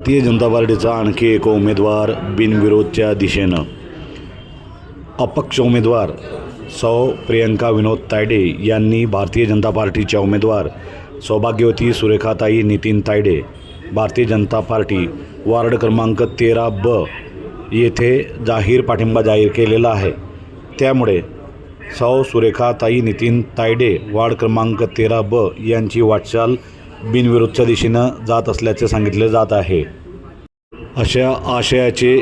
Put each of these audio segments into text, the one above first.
भारतीय जनता पार्टीचा आणखी एक उमेदवार बिनविरोधच्या दिशेनं. अपक्ष उमेदवार सौ प्रियंका विनोद तायडे यांनी भारतीय जनता पार्टीच्या उमेदवार सौभाग्यवती सुरेखाताई नितीन तायडे भारतीय जनता पार्टी वार्ड क्रमांक तेरा ब येथे जाहीर पाठिंबा जाहीर केलेला आहे. त्यामुळे सौ सुरेखाताई नितीन तायडे वार्ड क्रमांक तेरा ब यांची वाटचाल बिनविरोधच्या दिशेनं जात असल्याचे सांगितले जात आहे. अशा आशयाचे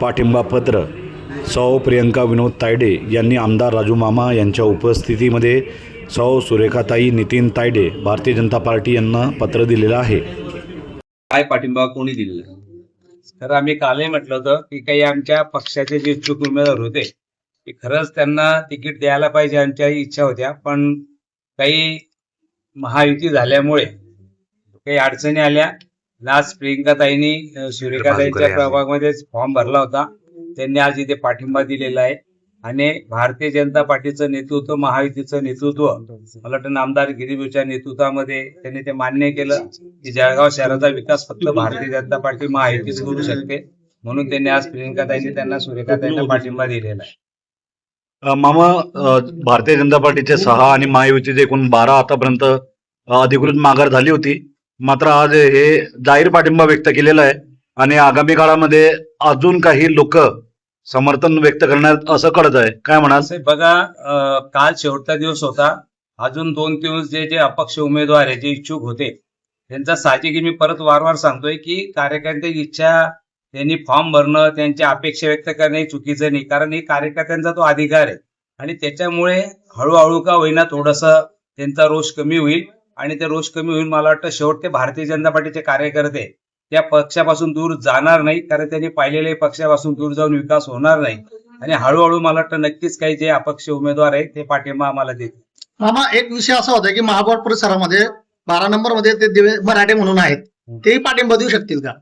पाठिंबापत्र सौ प्रियंका विनोद तायडे यांनी आमदार राजू मामा यांच्या उपस्थितीमध्ये सौ सुरेखाताई नितीन तायडे भारतीय जनता पार्टी यांना पत्र दिलेलं आहे. काय पाठिंबा कोणी दिलेला? तर आम्ही कालही म्हटलं होतं की काही आमच्या पक्षाचे जे इच्छुक उमेदवार होते ते खरंच त्यांना तिकीट द्यायला पाहिजे आमच्या इच्छा होत्या. पण काही महायुती झाल्यामुळे काही अडचणी आल्या आज प्रियंकाताईंनी सुरेखाताईंच्या प्रभागामध्ये फॉर्म भरला होता. त्यांनी आज इथे पाठिंबा दिलेला आहे. आणि भारतीय जनता पार्टीचं नेतृत्व महायुतीचं नेतृत्व मला वाटतं आमदार गिरीबूच्या नेतृत्वामध्ये त्यांनी ते मान्य केलं की जळगाव शहराचा विकास फक्त भारतीय जनता पार्टी महायुतीच करू शकते. म्हणून त्यांनी आज प्रियंकाताईंनी त्यांना सुरेखाताईंना पाठिंबा दिलेला आहे. मामा भारतीय जनता पार्टीचे सहा आणि महायुतीचे एकूण बारा आतापर्यंत अधिकृत माघार झाली होती. मात्र आज हे जाहीर पाठिंबा व्यक्त केलेला आहे आणि आगामी काळामध्ये अजून काही लोक समर्थन व्यक्त करण्यात असं कळत आहे. काय म्हणाल? बघा काल शेवटचा दिवस होता. अजून दोन दिवस जे जे अपक्ष उमेदवार आहे जे इच्छुक होते त्यांचा साहजिक मी परत वारंवार सांगतोय की कार्यकर्त्यांची इच्छा त्यांनी फॉर्म भरणं त्यांची अपेक्षा व्यक्त करणे चुकीचं नाही. कारण हे कार्यकर्त्यांचा तो अधिकार आहे. आणि त्याच्यामुळे हळूहळू का होईना थोडस त्यांचा रोष कमी होईल. आणि ते रोष कमी होईल मला वाटतं शेवट ते भारतीय जनता पार्टीचे कार्यकर्ते त्या पक्षापासून दूर जाणार नाही कारण त्यांनी पाहिलेले पक्षापासून दूर जाऊन विकास होणार नाही. आणि हळूहळू मला वाटतं नक्कीच काही जे अपक्ष उमेदवार आहेत ते पाठिंबा आम्हाला देतील. मामा एक विषय असा होता की महापौर परिसरामध्ये बारा नंबरमध्ये ते दिवे मराठे म्हणून आहेत. तेही पाठिंबा देऊ शकतील का?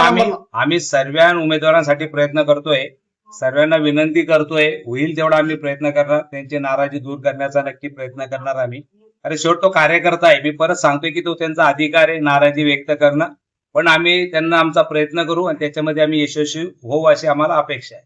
आम्ही. आम्ही सर्व उमेदवारांसाठी प्रयत्न करतोय. सर्वांना विनंती करतोय होईल तेवढा आम्ही प्रयत्न करणार. त्यांची नाराजी दूर करण्याचा नक्की प्रयत्न करणार आम्ही. अरे शेवट तो कार्यकर्ता आहे. मी परत सांगतोय की तो त्यांचा अधिकार आहे नाराजी व्यक्त करणं. पण आम्ही त्यांना आमचा प्रयत्न करू आणि त्याच्यामध्ये आम्ही यशस्वी होऊ अशी आम्हाला अपेक्षा आहे.